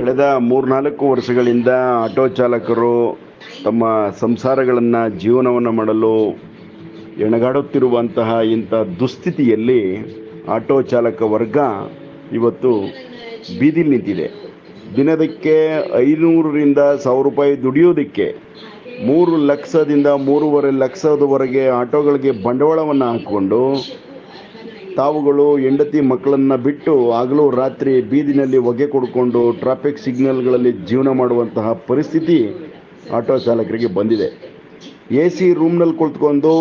ಕಳೆದ ಮೂರ್ನಾಲ್ಕು ವರ್ಷಗಳಿಂದ ಆಟೋ ಚಾಲಕರು ತಮ್ಮ ಸಂಸಾರಗಳನ್ನು ಜೀವನವನ್ನು ಮಾಡಲು ಎಣಗಾಡುತ್ತಿರುವಂತಹ ಇಂಥ ದುಸ್ಥಿತಿಯಲ್ಲಿ ಆಟೋ ಚಾಲಕ ವರ್ಗ ಇವತ್ತು ಬೀದಿಲಿ ನಿಂತಿದೆ. ದಿನದಕ್ಕೆ ಐನೂರರಿಂದ ಸಾವಿರ ರೂಪಾಯಿ ದುಡಿಯೋದಕ್ಕೆ ಮೂರು ಲಕ್ಷದಿಂದ ಮೂರುವರೆ ಲಕ್ಷದವರೆಗೆ ಆಟೋಗಳಿಗೆ ಬಂಡವಾಳವನ್ನು ಹಾಕ್ಕೊಂಡು ತಾವುಗಳು ಹೆಂಡತಿ ಮಕ್ಕಳನ್ನು ಬಿಟ್ಟು ಹಗಲು ರಾತ್ರಿ ಬೀದಿನಲ್ಲಿ ಹೊಗೆ ಕೊಡಿಕೊಂಡು ಟ್ರಾಫಿಕ್ ಸಿಗ್ನಲ್ಗಳಲ್ಲಿ ಜೀವನ ಮಾಡುವಂತಹ ಪರಿಸ್ಥಿತಿ ಆಟೋ ಚಾಲಕರಿಗೆ ಬಂದಿದೆ. ಎ ಸಿ ರೂಮ್ನಲ್ಲಿ ಕುಳಿತುಕೊಂಡು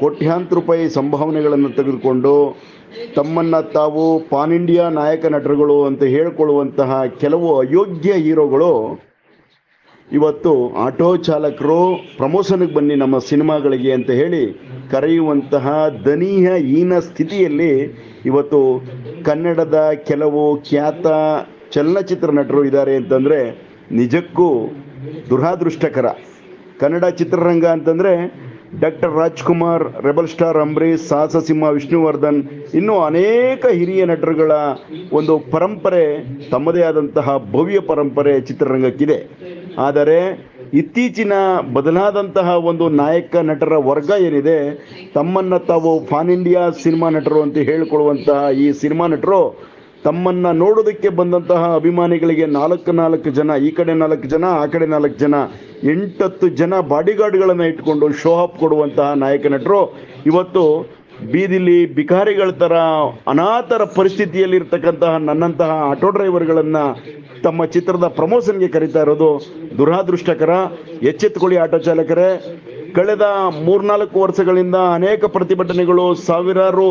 ಕೋಟ್ಯಾಂತರ ರೂಪಾಯಿ ಸಂಭಾವನೆಗಳನ್ನು ತೆಗೆದುಕೊಂಡು ತಮ್ಮನ್ನು ತಾವು ಪಾನ್ ಇಂಡಿಯಾ ನಾಯಕ ನಟರುಗಳು ಅಂತ ಹೇಳಿಕೊಳ್ಳುವಂತಹ ಕೆಲವು ಅಯೋಗ್ಯ ಹೀರೋಗಳು ಇವತ್ತು ಆಟೋ ಚಾಲಕರು ಪ್ರಮೋಷನ್ಗೆ ಬನ್ನಿ ನಮ್ಮ ಸಿನಿಮಾಗಳಿಗೆ ಅಂತ ಹೇಳಿ ಕರೆಯುವಂತಹ ದನೀಯ ಹೀನ ಸ್ಥಿತಿಯಲ್ಲಿ ಇವತ್ತು ಕನ್ನಡದ ಕೆಲವು ಖ್ಯಾತ ಚಲನಚಿತ್ರ ನಟರು ಇದ್ದಾರೆ ಅಂತಂದರೆ ನಿಜಕ್ಕೂ ದುರಾದೃಷ್ಟಕರ. ಕನ್ನಡ ಚಿತ್ರರಂಗ ಅಂತಂದರೆ doctor Rajkumar, rebel star Ambareesh ಸಾಹಸ ಸಿಂಹ ವಿಷ್ಣುವರ್ಧನ್, ಇನ್ನೂ ಅನೇಕ ಹಿರಿಯ ನಟರುಗಳ ಒಂದು ಪರಂಪರೆ, ತಮ್ಮದೇ ಆದಂತಹ ಭವ್ಯ ಪರಂಪರೆ ಚಿತ್ರರಂಗಕ್ಕಿದೆ. ಆದರೆ ಇತ್ತೀಚಿನ ಬದಲಾದಂತಹ ಒಂದು ನಾಯಕ ನಟರ ವರ್ಗ ಏನಿದೆ, ತಮ್ಮನ್ನು ತಾವು ಫಾನ್ ಇಂಡಿಯಾ ಸಿನಿಮಾ ನಟರು ಅಂತ ಹೇಳಿಕೊಳ್ಳುವಂತಹ ಈ ಸಿನಿಮಾ ನಟರು ತಮ್ಮನ್ನು ನೋಡೋದಕ್ಕೆ ಬಂದಂತಹ ಅಭಿಮಾನಿಗಳಿಗೆ ನಾಲ್ಕು ನಾಲ್ಕು ಜನ, ಈ ಕಡೆ ನಾಲ್ಕು ಜನ, ಆ ಕಡೆ ನಾಲ್ಕು ಜನ, ಎಂಟತ್ತು ಜನ ಬಾಡಿಗಾರ್ಡ್ಗಳನ್ನು ಇಟ್ಕೊಂಡು ಶೋ ಅಪ್ ಕೊಡುವಂತಹ ನಾಯಕ ನಟರು. ಇವತ್ತು ಬೀದಿಲಿ ಬಿಕಾರಿಗಳ ಥರ ಅನಾಥರ ಪರಿಸ್ಥಿತಿಯಲ್ಲಿರ್ತಕ್ಕಂತಹ ನನ್ನಂತಹ ಆಟೋ ಡ್ರೈವರ್ಗಳನ್ನು ತಮ್ಮ ಚಿತ್ರದ ಪ್ರಮೋಷನ್ಗೆ ಕರೀತಾ ಇರೋದು ದುರಾದೃಷ್ಟಕರ. ಎಚ್ಚೆತ್ತುಕೊಳ್ಳಿ ಆಟೋ ಚಾಲಕರೇ. ಕಳೆದ ಮೂರ್ನಾಲ್ಕು ವರ್ಷಗಳಿಂದ ಅನೇಕ ಪ್ರತಿಭಟನೆಗಳು ಸಾವಿರಾರು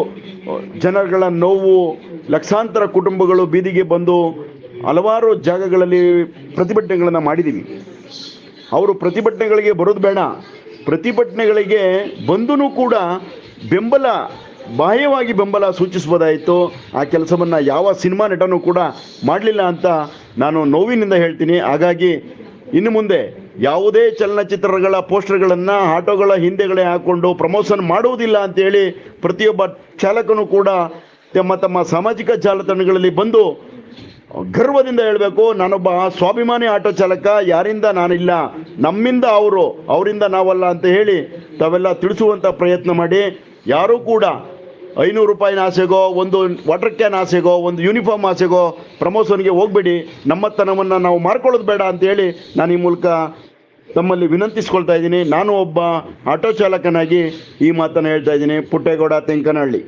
ಜನಗಳ ನೋವು ಲಕ್ಷಾಂತರ ಕುಟುಂಬಗಳು ಬೀದಿಗೆ ಬಂದು ಹಲವಾರು ಜಾಗಗಳಲ್ಲಿ ಪ್ರತಿಭಟನೆಗಳನ್ನು ಮಾಡಿದ್ದೀವಿ ಅವರು ಪ್ರತಿಭಟನೆಗಳಿಗೆ ಬರೋದು ಬೇಡ. ಪ್ರತಿಭಟನೆಗಳಿಗೆ ಬಂದೂ ಕೂಡ ಬೆಂಬಲ, ಬಾಹ್ಯವಾಗಿ ಬೆಂಬಲ ಸೂಚಿಸ್ಬೋದಾಯಿತು ಆ ಕೆಲಸವನ್ನು ಯಾವ ಸಿನಿಮಾ ನಟನೂ ಕೂಡ ಮಾಡಲಿಲ್ಲ ಅಂತ ನಾನು ನೋವಿನಿಂದ ಹೇಳ್ತೀನಿ. ಹಾಗಾಗಿ ಇನ್ನು ಮುಂದೆ ಯಾವುದೇ ಚಲನಚಿತ್ರಗಳ ಪೋಸ್ಟರ್ಗಳನ್ನು, ಆಟೋಗಳ ಹಿಂದೆಗಳೇ ಹಾಕ್ಕೊಂಡು ಪ್ರಮೋಷನ್ ಮಾಡುವುದಿಲ್ಲ ಅಂತೇಳಿ ಪ್ರತಿಯೊಬ್ಬ ಚಾಲಕನು ಕೂಡ ತಮ್ಮ ತಮ್ಮ ಸಾಮಾಜಿಕ ಜಾಲತಾಣಗಳಲ್ಲಿ ಬಂದು ಗರ್ವದಿಂದ ಹೇಳಬೇಕು, ನಾನೊಬ್ಬ ಸ್ವಾಭಿಮಾನಿ ಆಟೋ ಚಾಲಕ, ಯಾರಿಂದ ನಾನಿಲ್ಲ, ನಮ್ಮಿಂದ ಅವರು, ಅವರಿಂದ ನಾವಲ್ಲ ಅಂತ ಹೇಳಿ ತಾವೆಲ್ಲ ತಿಳಿಸುವಂಥ ಪ್ರಯತ್ನ ಮಾಡಿ. ಯಾರೂ ಕೂಡ ಐನೂರು ರೂಪಾಯಿ ಆಸೆಗೋ, ಒಂದು ವಾಟರ್ ಕ್ಯಾನ್ ಆಸೆಗೋ, ಒಂದು ಯೂನಿಫಾರ್ಮ್ ಆಸೆಗೋ ಪ್ರಮೋಷನ್ಗೆ ಹೋಗಬೇಡಿ. ನಮ್ಮತನವನ್ನು ನಾವು ಮಾರ್ಕೊಳ್ಳೋದು ಬೇಡ ಅಂತೇಳಿ ನಾನು ಈ ಮೂಲಕ ತಮ್ಮಲ್ಲಿ ವಿನಂತಿಸ್ಕೊಳ್ತಾ ಇದ್ದೀನಿ. ನಾನು ಒಬ್ಬ ಆಟೋ ಚಾಲಕನಾಗಿ ಈ ಮಾತನ್ನು ಹೇಳ್ತಾ ಇದ್ದೀನಿ. ಪುಟ್ಟೇಗೌಡ, ತೆಂಕನಹಳ್ಳಿ.